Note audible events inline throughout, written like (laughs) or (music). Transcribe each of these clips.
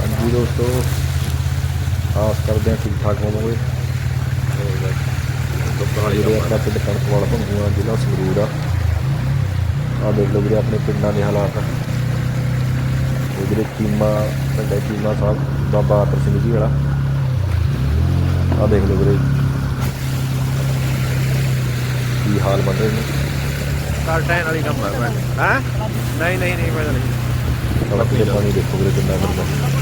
ਹਾਂਜੀ ਦੋਸਤੋ ਆਸ ਕਰਦੇ ਹਾਂ ਠੀਕ ਠਾਕ ਹੋਵੋਗੇ। ਜਿਹੜੇ ਆਪਣਾ ਪਿੰਡ ਕਣਕਵਾਲ ਭੰਗੂਆ ਜ਼ਿਲ੍ਹਾ ਸੰਗਰੂਰ ਆ। ਆ ਦੇਖ ਲਓ ਵੀਰੇ ਆਪਣੇ ਪਿੰਡਾਂ ਦੇ ਹਾਲਾਤ। ਇਹ ਜਿਹੜੇ ਚੀਮਾ ਪਿੰਡ ਹੈ ਚੀਮਾ ਸਾਹਿਬ ਬਾਬਾ ਆਤਰ ਸਿੰਘ ਜੀ ਵਾਲਾ। ਆ ਦੇਖ ਲਓ ਵੀਰੇ ਕੀ ਹਾਲ ਬਣ ਰਹੇ ਨੇ? ਕਾਰ ਟਾਈਮ ਵਾਲੀ ਕੰਮ ਹੈ ਹਾਂ? ਨਹੀਂ ਨਹੀਂ ਨਹੀਂ ਮੈਂ ਨਹੀਂ। ਪਾਣੀ ਦੇਖੋ ਵੀਰੇ ਕਿੰਨਾ ਗੰਦਾ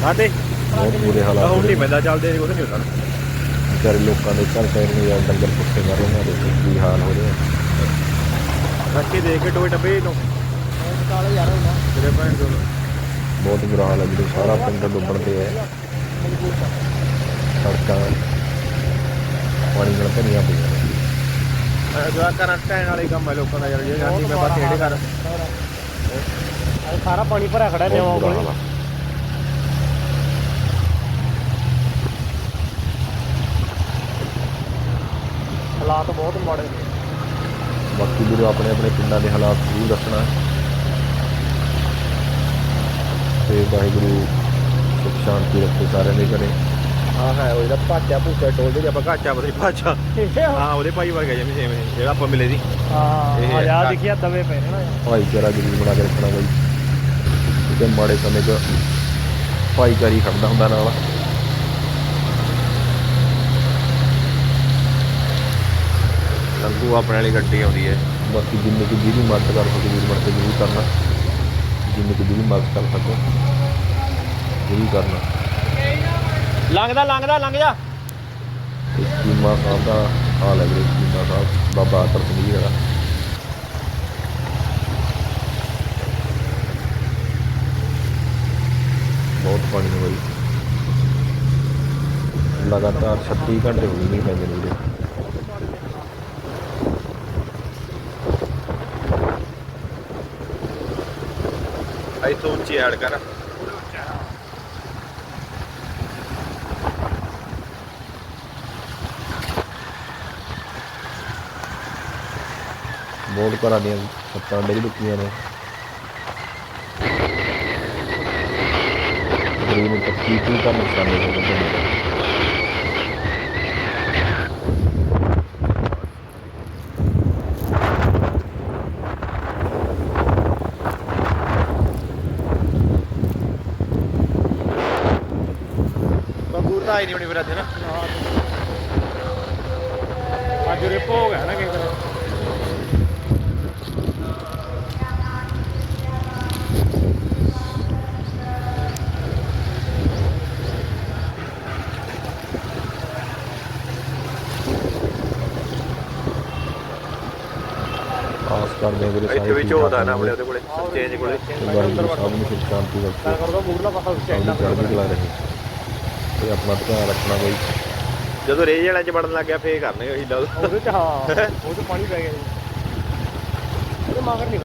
ਸਾਡੇ? ਬਹੁਤ ਬੁਰੇ ਹਾਲਾਤ ਹੁਣ ਨੇ। ਨਹੀਂ ਪੈਂਦਾ ਚੱਲਦੇ ਉਹਦੇ ਨਹੀਂ ਹੁੰਦਾ। ਵਿਚਾਰੇ ਲੋਕਾਂ ਦੇ ਘਰ ਟਾਈਮ ਨੂੰ ਜਾਂ ਡੰਗਰ ਭੁੱਖੇ ਮਰ ਰਹੇ ਨੇ ਦੇਖੋ ਕੀ ਹਾਲ ਹੋ ਰਿਹਾ? ਰੱਖੇ ਦੇ ਕੇ ਟੋਏ ਡੱਬੇ ਨੂੰ ਕਾਲੇ ਯਾਰ ਹੁੰਦਾ ਤੇਰੇ ਭੈਣ ਚੋਦ ਬਹੁਤ ਬੁਰਾ ਹਾਲ ਹੈ ਵੀਰੇ ਸਾਰਾ ਪਿੰਡ ਡੁੱਬਣ ਤੇ ਹੈ ਸੜਕਾਂ ਪਾਣੀ ਨਾਲ ਭਰੀਆਂ ਪਈਆਂ ਨੇ। ਜਿਹੜਾ ਕਰਾਂ ਟਾਈਮ ਵਾਲੀ ਕੰਮ ਹੈ ਲੋਕਾਂ ਦਾ ਯਾਰ ਜੇ ਜਾਂਦੀ ਮੈਂ ਬਸ ਇਹਦੇ ਕਰ ਸਾਰਾ ਪਾਣੀ ਭਰਿਆ ਖੜਾ ਬਹੁਤ ਬੁਰਾ ਹਾਲ ਹਾਲਾਤ ਬਹੁਤ ਮਾੜੇ ਨੇ। ਬਾਕੀ ਵੀਰੇ ਆਪਣੇ ਆਪਣੇ ਪਿੰਡਾਂ ਦੇ ਹਾਲਾਤ ਜ਼ਰੂਰ ਦੱਸਣਾ। ਤੇ ਵਾਹਿਗੁਰੂ ਸੁਖ ਸ਼ਾਂਤੀ ਰੱਖੇ ਸਾਰਿਆਂ ਦੇ ਘਰੇ। ਹਾਂ ਹੈ ਉਹ ਜਿਹੜਾ ਭਾਚਾ ਭੂਚਾ ਟੋਲਦੇ ਆਪਾਂ ਘਾਚਾ ਬਦਲੀ ਭਾਚਾ ਹਾਂ ਉਹਦੇ ਭਾਈ ਵਰਗਾ ਜਿਵੇਂ ਜਿਵੇਂ ਜਿਹੜਾ ਆਪਾਂ ਮਿਲੇ ਸੀ। ਹਾਂ ਆ ਘਰ- ਦੇਖਿਆ ਦਵੇ ਪਏ ਨੇ ਨਾ। ਭਾਈਚਾਰਾ ਜ਼ਰੂਰ ਬਣਾ ਕੇ ਰੱਖਣਾ ਬਈ। ਕਿਉਂਕਿ ਮਾੜੇ ਸਮੇਂ 'ਚ ਭਾਈਚਾਰੀ ਖੜਦਾ ਹੁੰਦਾ ਨਾਲ। ਲੰਗੂ ਆਪਣੇ ਵਾਲੀ ਗੱਡੀ ਆਉਂਦੀ ਹੈ ਬਾਕੀ ਜਿੰਨੇ ਕਿ ਜਿਹਦੀ ਮਦਦ ਕਰ ਸਕੋ ਵੀਰ ਬਣ ਕੇ ਜ਼ਰੂਰ ਕਰਨਾ। ਜਿੰਨੇ ਕਿ ਜਿਹਦੀ ਮਦਦ ਕਰ ਸਕੋ ਜ਼ਰੂਰ ਕਰਨਾ। ਲੰਘਦਾ ਲੰਘਦਾ ਲੰਘ ਜਾ ਕੀਮਾ ਸਾਹਿਬ ਦਾ ਹਾਲ ਹੈ ਵੀਰੇ ਕੀਮਾ ਸਾਹਿਬ ਬਾਬਾ ਆਤਰ ਸਿੰਘ ਜੀ ਦਾ। ਬਹੁਤ ਪਾਣੀ ਹੈ ਬਈ ਲਗਾਤਾਰ 36 ਘੰਟੇ ਹੋ ਗਏ ਮੀਂਹ ਪੈਂਦੇ ਨੇ ਵੀਰੇ। ਆਈ ਉੱਚੀ ਐਡ ਕਰ। ਬਹੁਤ ਘਰਾਂ ਦੀਆਂ ਛੱਤਾਂ ਡਿੱਗ ਚੁੱਕੀਆਂ ਨੇ। ਗਰੀਬ ਨੂੰ ਤੱਕੀ ਕੀ ਕਰ ਨੁਕਸਾਨ ਹੋ ਗਿਆ। ਬੰਗੂਰ ਤਾਂ ਆਈ ਨਹੀਂ ਬਣੀ ਫਿਰ ਅੱਜ ਨਾ। ਅੱਜ ਰੇ ਭੋਗ ਹੈ ਨਾ ਕਿਸੇ ਦਾ ਆਸ ਕਰਦੇ ਵੀਰੇ ਸਾਰੇ ਇੱਥੇ ਵੀ ਝੋਦਾ ਨਾ। ਆਪਣੇ। ਉਹਦੇ ਕੋਲੇ ਚੇਂਜ ਕੋਲੇ। ਤੇ ਵਾਹਿਗੁਰੂ ਸਭ ਨੂੰ ਸ਼ਾਂਤੀ ਬਖਸ਼ੇ ਤਾਂ ਕਰਦਾ ਮੂਰਲਾ ਪਾਸਾ ਚੜ੍ਹਦੀ ਕਲਾ ਰਹੇ। ਤੇ ਆਪਣਾ ਧਿਆਨ ਰੱਖਣਾ ਬਈ। ਜਦੋਂ ਰੇਜ ਵਾਲਿਆਂ ਚ ਵੜਨ ਲੱਗ ਗਿਆ ਫੇਰ ਕਰਨਗੇ ਹੀਲਾ ਉਹਦੇ ਚ ਹਾਂ (laughs) ਉਹ ਚ ਪਾਣੀ ਪੈ ਗਿਆ ਜੀ। ਉਹਦੇ ਮਗਰ ਨਹੀਂ